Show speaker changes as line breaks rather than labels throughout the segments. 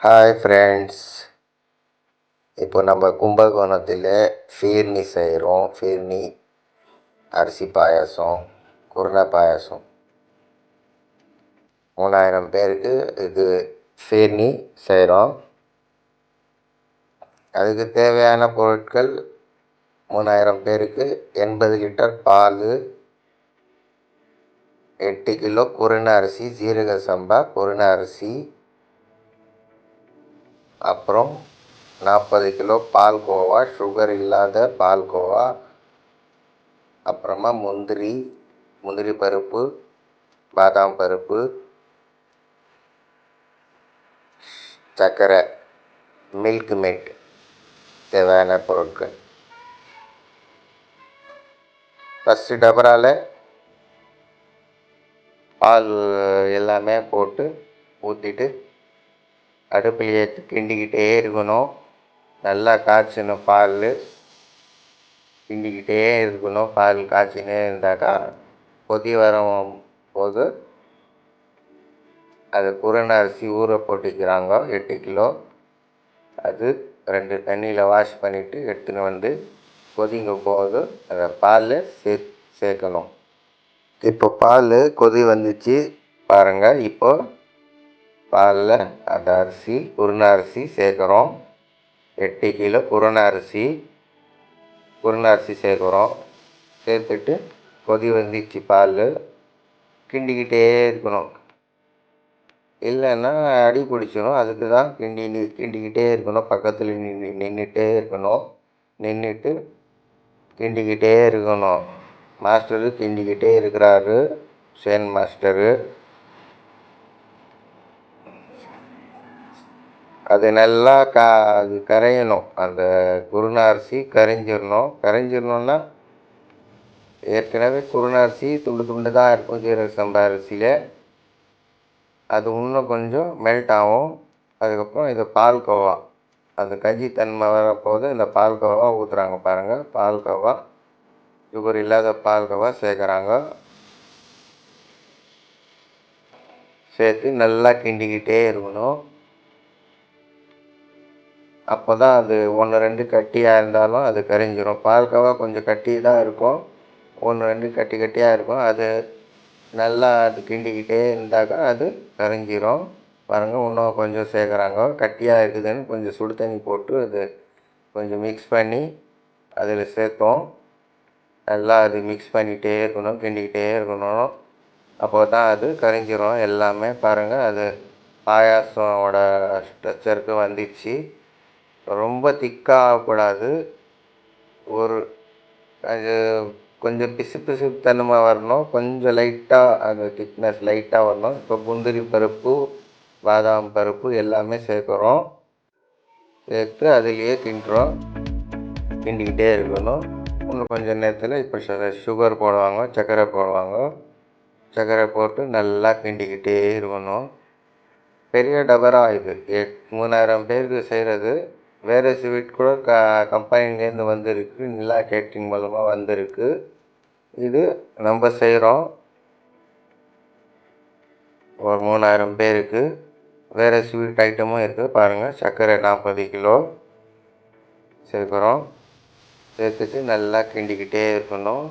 Hi friends இப்போ நம்ம கும்பகோணத்தில் ஃபீர்னி செய்கிறோம் ஃபீர்னி அரிசி பாயாசம் குருணை பாயாசம். மூணாயிரம் பேருக்கு இது ஃபீர்னி செய்கிறோம் அதுக்கு தேவையான பொருட்கள் மூணாயிரம் பேருக்கு எண்பது லிட்டர் பால் எட்டு கிலோ குருணை அரிசி ஜீரக சம்பா குருணை அரிசி அப்புறம் நாற்பது கிலோ பால்கோவா சுகர் இல்லாத பால்கோவா அப்புறமா முந்திரி முந்திரி பருப்பு பாதாம் பருப்பு சர்க்கரை மில்க் மேட் தேவையான பொருட்கள். ஃபஸ்ட்டு டபராவில் பால் எல்லாமே போட்டு ஊற்றிட்டு அடுப்பில் ஏற்றி கிண்டிக்கிட்டே இருக்கணும். நல்லா காய்ச்சணும் பால் கிண்டிக்கிட்டே இருக்கணும். பால் காய்ச்சினே இருந்தாக்கா கொதி வரும் போது அது குருணை அரிசி ஊற போட்டுக்கிறாங்க. எட்டு கிலோ. அது ரெண்டு தண்ணியில் வாஷ் பண்ணிவிட்டு எடுத்துன்னு வந்து கொதிக்கும் போது அந்த பால் சே சேர்க்கணும். இப்போ பால் கொதி வந்துச்சு. பாருங்கள் இப்போது பாலில் அந்த அரிசி குருணை அரிசி சேர்க்குறோம். எட்டு கிலோ குருணை அரிசி குருணை அரிசி சேர்க்குறோம். சேர்த்துட்டு கொதி வந்துச்சு பால். கிண்டிக்கிட்டே இருக்கணும். இல்லைன்னா அடி பிடிச்சிடும் அதுக்கு தான் கிண்டி கிண்டிக்கிட்டே இருக்கணும். பக்கத்தில் நின்று நின்றுட்டே இருக்கணும். நின்றுட்டு கிண்டிக்கிட்டே இருக்கணும். மாஸ்டரு கிண்டிக்கிட்டே இருக்கிறாரு. சேன் மாஸ்டரு. அது நல்லா கா அது கரையணும். அந்த குருணை அரிசி கரைஞ்சிடணும் கரைஞ்சிடணுன்னா ஏற்கனவே குருணை அரிசி துண்டு துண்டு தான் இருக்கும் ஜீரக சம்பா அரிசியில். அது இன்னும் கொஞ்சம் மெல்ட் ஆகும். அதுக்கப்புறம் இது பால்கோவா அந்த கஞ்சி தன்மை வரப்போது இந்த பால்கோவா ஊற்றுறாங்க பாருங்கள் பால்கோவா சுகர் இல்லாத பால்கோவா சேர்க்குறாங்க. சேர்த்து நல்லா கிண்டிக்கிட்டே இருக்கணும். அப்போ தான் அது ஒன்று ரெண்டு கட்டியாக இருந்தாலும் அது கரைஞ்சிரும். பால்கோவா கொஞ்சம் கட்டி தான் இருக்கும். ஒன்று ரெண்டு கட்டி கட்டியாக இருக்கும். அது நல்லா அது கிண்டிக்கிட்டே இருந்தாக்கா அது கரைஞ்சிரும். பாருங்கள் இன்னும் கொஞ்சம் சேர்க்குறாங்க. கட்டியாக இருக்குதுன்னு கொஞ்சம் சுடு தண்ணி போட்டு அது கொஞ்சம் மிக்ஸ் பண்ணி அதில் சேர்த்தோம். நல்லா அது மிக்ஸ் பண்ணிகிட்டே இருக்கணும் கிண்டிக்கிட்டே இருக்கணும். அப்போ தான் அது கரைஞ்சிரும். எல்லாமே பாருங்கள் அது பாயாசோட ஸ்ட்ரக்சருக்கு வந்துச்சு. ரொம்ப திக்காக ஆகக்கூடாது ஒரு அது கொஞ்சம் பிசு பிசுப்பு தன்மை வரணும். கொஞ்சம் லைட்டாக அந்த திக்னஸ் லைட்டாக வரணும். இப்போ முந்திரி பருப்பு பாதாம் பருப்பு எல்லாமே சேர்க்குறோம். சேர்த்து அதிலேயே கிண்டுறோம் கிண்டிக்கிட்டே இருக்கணும். இன்னும் கொஞ்சம் நேரத்தில் இப்போ சுகர் போடுவாங்க சர்க்கரை போடுவாங்க. சர்க்கரை போட்டு நல்லா கிண்டிக்கிட்டே இருக்கணும். பெரிய டபரா இது. மூணாயிரம் பேருக்கு செய்கிறது வேறு ஸ்வீட் கூட க கம்பெனிலேருந்து வந்திருக்கு நிலா கேட்ரிங் மூலமாக வந்திருக்கு. இது நம்ம செய்கிறோம். ஒரு மூணாயிரம் பேருக்கு. வேறு ஸ்வீட் ஐட்டமும் இருக்குது. பாருங்கள் சர்க்கரை நாற்பது கிலோ. சேர்க்குறோம். சேர்த்துட்டு நல்லா கிண்டிக்கிட்டே இருக்கணும்.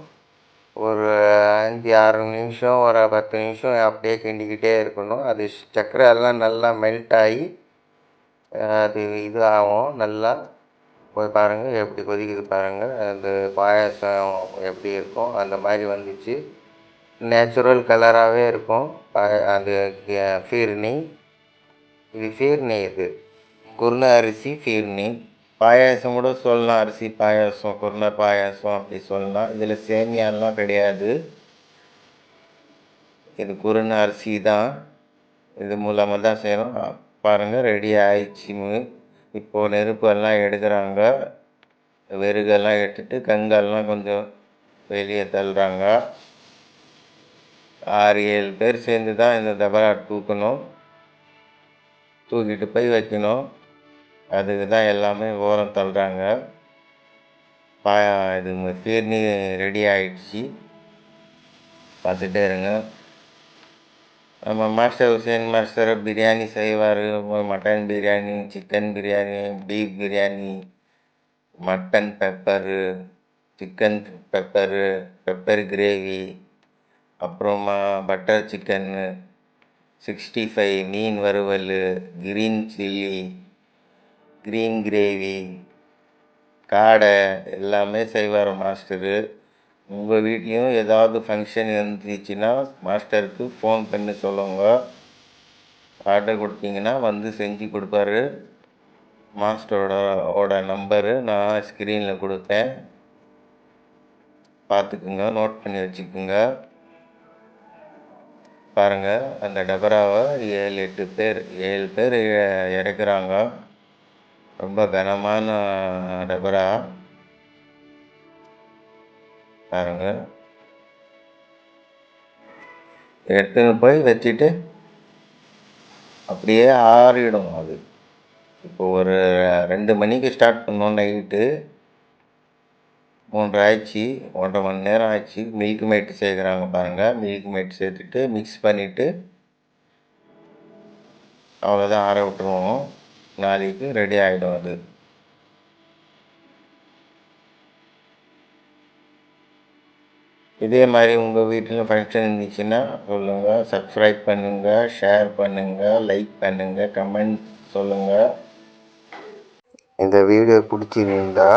ஒரு அஞ்சு ஆறு நிமிஷம் ஒரு பத்து நிமிஷம் அப்படியே கிண்டிக்கிட்டே இருக்கணும். அது சர்க்கரை எல்லாம் நல்லா மெல்ட் ஆகி அது இது ஆகும் நல்லா போய் பாருங்கள் எப்படி கொதிக்குது பாருங்கள் அந்த பாயாசம் எப்படி இருக்கும் அந்த மாதிரி வந்துச்சு. நேச்சுரல் கலராகவே இருக்கும் அது ஃபீர்னி இது ஃபீர்னி இது. குருணை அரிசி ஃபீர்னி பாயாசம் கூட சொல்லலாம் அரிசி பாயாசம் குருணை பாயாசம் அப்படி சொல்லலாம். இதில் சேமியாலாம் கிடையாது. இது குருணை அரிசி தான். இது மூலமாக தான் செய்கிறோம் பாருங்கள் ரெடி ஆயிடுச்சு. இப்போது நெருப்பெல்லாம் எடுக்கிறாங்க. வெறுகெல்லாம் எடுத்துட்டு கங்கெல்லாம் கொஞ்சம் வெளியே தள்ளுறாங்க. ஆறு ஏழு பேர் சேர்ந்து தான் இந்த தபரா தூக்கணும். தூக்கிட்டு போய் வைக்கணும். அதுக்கு தான் எல்லாமே ஓரம் தள்ளுறாங்க. பா இது தீர்ணி ரெடி ஆகிடுச்சி பார்த்துட்டே இருங்க. மாஸ்டர் ஹுசேன் மாஸ்டர் பிரியாணி செய்வார். Mutton biryani chicken biryani beef biryani mutton pepper chicken pepper pepper gravy அப்புறமா பட்டர் சிக்கன்னு சிக்ஸ்டி ஃபைவ் மீன் வறுவல் கிரீன் சில்லி க்ரீன் கிரேவி காடை எல்லாமே செய்வார் மாஸ்டரு உங்கள் வீட்லேயும் ஏதாவது ஃபங்க்ஷன் இருந்துச்சுன்னா மாஸ்டருக்கு ஃபோன் பண்ணி சொல்லுங்க. ஆர்டர் கொடுத்தீங்கன்னா வந்து செஞ்சு கொடுப்பாரு. மாஸ்டரோட ஓட நம்பரு நான் ஸ்க்ரீனில் கொடுத்தேன் பார்த்துக்குங்க நோட் பண்ணி வச்சுக்குங்க. பாருங்கள் அந்த டபராவை ஏழு எட்டு பேர் ஏழு பேர் இறக்குறாங்க. ரொம்ப கனமான டபரா. பாருங்க. எடுத்துன்னு போய் வச்சுட்டு அப்படியே ஆறிடும் அது. இப்போ ஒரு ரெண்டு மணிக்கு ஸ்டார்ட் பண்ணோம் நைட்டு மூன்று ஆயிடுச்சு ஒன்றரை மணி நேரம் ஆயிடுச்சு. மில்க் மேட் சேர்க்குறாங்க பாருங்கள் மில்க் மேட் சேர்த்துட்டு மிக்ஸ் பண்ணிவிட்டு அவ்வளோதான் ஆற விட்டுருவோம். நாளைக்கு ரெடி ஆகிடும் அது. இதே மாதிரி உங்கள் வீட்டிலும் ஃபங்க்ஷன் இருந்துச்சுன்னா சொல்லுங்கள் சப்ஸ்கிரைப் பண்ணுங்கள் ஷேர் பண்ணுங்கள் லைக் பண்ணுங்கள் கமெண்ட் சொல்லுங்கள் இந்த வீடியோ பிடிச்சிருந்தா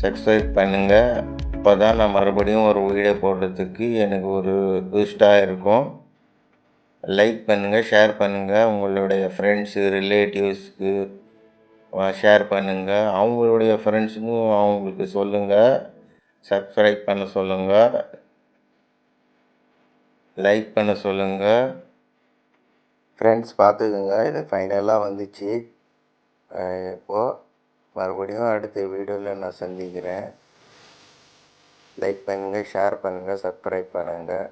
சப்ஸ்கிரைப் பண்ணுங்கள் அப்போ தான் நான் மறுபடியும் ஒரு வீடியோ போடுறதுக்கு எனக்கு ஒரு பூஸ்டாக இருக்கும். லைக் பண்ணுங்கள் ஷேர் பண்ணுங்கள் உங்களுடைய ஃப்ரெண்ட்ஸு ரிலேட்டிவ்ஸ்க்கு ஷேர் பண்ணுங்கள் அவங்களுடைய ஃப்ரெண்ட்ஸுக்கும் அவங்களுக்கு சொல்லுங்கள் சப்ஸ்கிரைப் பண்ண சொல்லுங்கள் லைக் பண்ண சொல்லுங்கள் ஃப்ரெண்ட்ஸ் பார்த்துக்குங்க. இது ஃபைனலாக வந்துச்சு. இப்போது மறுபடியும் அடுத்த வீடியோவில் நான் சந்திக்கிறேன். லைக் பண்ணுங்கள் ஷேர் பண்ணுங்கள் சப்ஸ்கிரைப் பண்ணுங்கள்